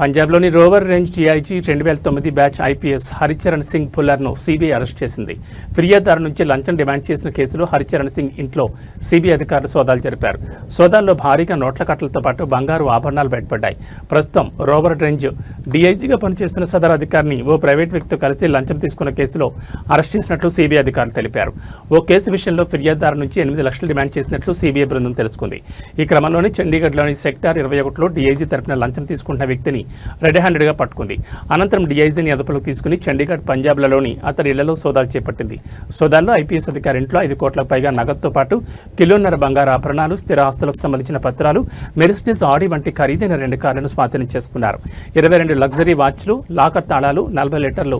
పంజాబ్లోని rover range TIG రెండు వేల తొమ్మిది బ్యాచ్ ఐపీఎస్ హరిచరణ్ సింగ్ పుల్లర్ను సిబిఐ అరెస్ట్ చేసింది. ఫిర్యాదుదారు నుంచి లంచం డిమాండ్ చేసిన కేసులో హరిచరణ్ సింగ్ ఇంట్లో సిబిఐ అధికారులు సోదాలు జరిపారు. సోదాల్లో భారీగా నోట్ల కట్టలతో పాటు బంగారు ఆభరణాలు బయటపడ్డాయి. ప్రస్తుతం రోవర్ రేంజ్ డీఐజీగా పనిచేస్తున్న సదరు అధికారిని ఓ ప్రైవేట్ వ్యక్తితో కలిసి లంచం తీసుకున్న కేసులో అరెస్ట్ చేసినట్లు సిబిఐ అధికారులు తెలిపారు. ఓ కేసు విషయంలో ఫిర్యాదుదారు నుంచి ఎనిమిది లక్షలు డిమాండ్ చేసినట్లు సిబిఐ బృందం తెలుసుకుంది. ఈ క్రమంలోనే చండీగఢ్లోని సెక్టార్ ఇరవై ఒకటిలో డీఐజీ తరపున లంచం తీసుకుంటున్న వ్యక్తిని రెడ్ హ్యాండెడ్గా పట్టుకుంది. అనంతరం డిఐజీని అదుపులోకి తీసుకుని చండీగఢ్ పంజాబ్లలోని అతడి ఇళ్ళలో సోదాలు చేపట్టింది. సోదాల్లో ఐపీఎస్ అధికారి ఇంట్లో ఐదు కోట్లకు పైగా నగదుతో పాటు కిలోన్నర బంగారు ఆభరణాలు స్థిర ఆస్తులకు సంబంధించిన పత్రాలు మెరిస్టిస్ ఆడి వంటి ఖరీదైన రెండు కార్లను స్వాధీనం చేసుకున్నారు. ఇరవై రెండు లగ్జరీ వాచ్లు లాకర్ తాళాలు నలభై లీటర్లు